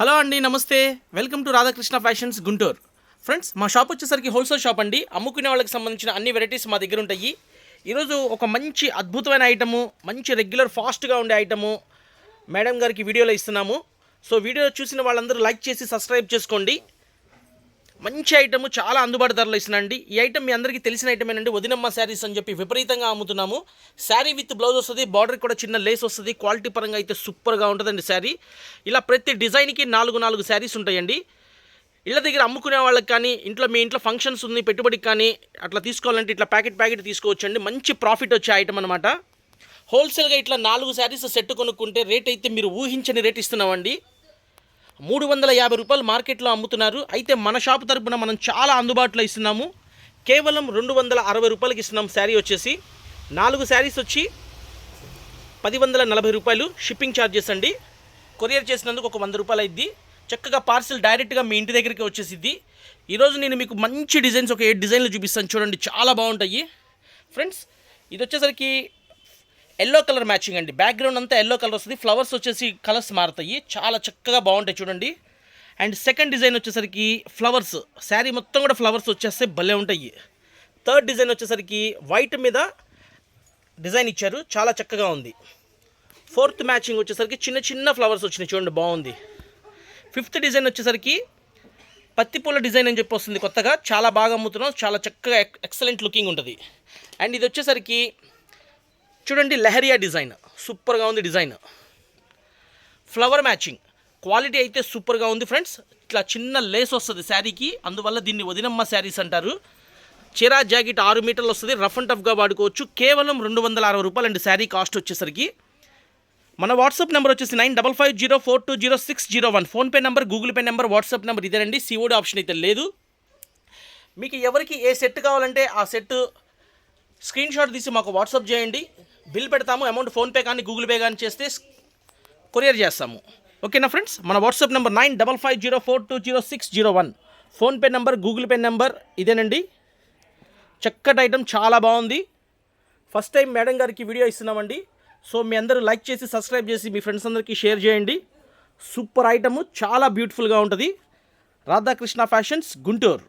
Hello అండి నమస్తే. Welcome to Radhakrishna fashions Guntur. Friends మా షాప్ వచ్చేసరికి హోల్సేల్ షాప్ అండి. అమ్ముకునే వాళ్ళకి సంబంధించిన అన్ని వెరైటీస్ మా దగ్గర ఉంటాయి. ఈరోజు ఒక మంచి అద్భుతమైన ఐటము మంచి రెగ్యులర్ ఫాస్ట్గా ఉండే ఐటము మేడం గారికి వీడియోలో ఇస్తున్నాము. సో వీడియో చూసిన వాళ్ళందరూ లైక్ చేసి సబ్స్క్రైబ్ చేసుకోండి. మంచి ఐటమ్ చాలా అందుబాటు ధరలు ఇస్తున్నాండి. ఈ ఐటమ్ మీ అందరికీ తెలిసిన ఐటమేనండి. వదినమ్మ శారీస్ అని చెప్పి విపరీతంగా అమ్ముతున్నాము. శారీ విత్ బ్లౌజ్ వస్తుంది బార్డర్ కూడా చిన్న లేస్ వస్తుంది క్వాలిటీ పరంగా అయితే సూపర్గా ఉంటుందండి శారీ. ఇలా ప్రతి డిజైన్కి నాలుగు నాలుగు శారీస్ ఉంటాయండి. ఇళ్ళ దగ్గర అమ్ముకునే వాళ్ళకి కానీ ఇంట్లో మీ ఇంట్లో ఫంక్షన్స్ ఉంది పెట్టుబడికి కానీ అట్లా తీసుకోవాలంటే ఇట్లా ప్యాకెట్ ప్యాకెట్ తీసుకోవచ్చండి. మంచి ప్రాఫిట్ వచ్చే ఐటమ్ అనమాట హోల్సేల్గా ఇట్లా నాలుగు శారీస్ సెట్ కొనుక్కుంటే రేట్ అయితే మీరు ఊహించని రేట్ ఇస్తున్నామండి. మూడు వందల యాభై రూపాయలు మార్కెట్లో అమ్ముతున్నారు. అయితే మన షాప్ తరపున మనం చాలా అందుబాటులో ఇస్తున్నాము. కేవలం రెండు వందల అరవై రూపాయలకి ఇస్తున్నాం శారీ వచ్చేసి. నాలుగు శారీస్ వచ్చి పది వందల నలభై రూపాయలు షిప్పింగ్ ఛార్జెస్ అండి. కొరియర్ చేసినందుకు ఒక వంద రూపాయలు అయింది చక్కగా పార్సిల్ డైరెక్ట్గా మీ ఇంటి దగ్గరికి వచ్చేసిద్ది. ఈరోజు నేను మీకు మంచి డిజైన్స్ ఒక ఏడు డిజైన్లు చూపిస్తాను. చూడండి చాలా బాగుంటాయి. ఫ్రెండ్స్ ఇది వచ్చేసరికి ఎల్లో కలర్ మ్యాచింగ్ అండి. బ్యాక్గ్రౌండ్ అంతా ఎల్లో కలర్ వస్తుంది. ఫ్లవర్స్ వచ్చేసి కలర్స్ మారుతాయి. చాలా చక్కగా బాగుంటాయి చూడండి. అండ్ సెకండ్ డిజైన్ వచ్చేసరికి ఫ్లవర్స్ శారీ మొత్తం కూడా ఫ్లవర్స్ వచ్చేస్తే భలే ఉంటాయి. థర్డ్ డిజైన్ వచ్చేసరికి వైట్ మీద డిజైన్ ఇచ్చారు. చాలా చక్కగా ఉంది. ఫోర్త్ మ్యాచింగ్ వచ్చేసరికి చిన్న చిన్న ఫ్లవర్స్ వచ్చినాయి. చూడండి బాగుంది. ఫిఫ్త్ డిజైన్ వచ్చేసరికి పత్తిపూల డిజైన్ అని చెప్పి వస్తుంది కొత్తగా. చాలా బాగా అమ్ముతున్నాం. చాలా చక్కగా ఎక్- ఎక్సలెంట్ లుకింగ్ ఉంటుంది. అండ్ ఇది వచ్చేసరికి చూడండి లెహరియా డిజైన్. సూపర్గా ఉంది డిజైన్. ఫ్లవర్ మ్యాచింగ్ క్వాలిటీ అయితే సూపర్గా ఉంది ఫ్రెండ్స్. ఇట్లా చిన్న లేస్ వస్తుంది శారీకి. అందువల్ల దీన్ని వదినమ్మ శారీస్ అంటారు. చీరా జాకెట్ ఆరు మీటర్లు వస్తుంది. రఫ్ అండ్ టఫ్గా వాడుకోవచ్చు. కేవలం రెండు వందల అరవై రూపాయలు అండి శారీ కాస్ట్ వచ్చేసరికి. మన వాట్సాప్ నెంబర్ వచ్చేసి nine double five zero four two zero six zero one. PhonePe number Google Pay number WhatsApp number ఇదేనండి. సిఓడి ఆప్షన్ అయితే లేదు. మీకు ఎవరికి ఏ సెట్ కావాలంటే ఆ సెట్ స్క్రీన్ షాట్ తీసి మాకు వాట్సాప్ చేయండి. బిల్ పెడతాము అమౌంట్ ఫోన్పే కానీ గూగుల్ పే కానీ చేస్తే కొరియర్ చేస్తాము. ఓకేనా ఫ్రెండ్స్ మన WhatsApp number nine double five zero four two zero six zero one PhonePe number Google Pay number ఇదేనండి. చక్కటి ఐటమ్ చాలా బాగుంది. ఫస్ట్ టైం మేడం గారికి వీడియో ఇస్తున్నామండి. సో మీ అందరూ లైక్ చేసి సబ్స్క్రైబ్ చేసి మీ ఫ్రెండ్స్ అందరికీ షేర్ చేయండి. సూపర్ ఐటమ్ చాలా బ్యూటిఫుల్గా ఉంటుంది. రాధాకృష్ణ ఫ్యాషన్స్ గుంటూరు.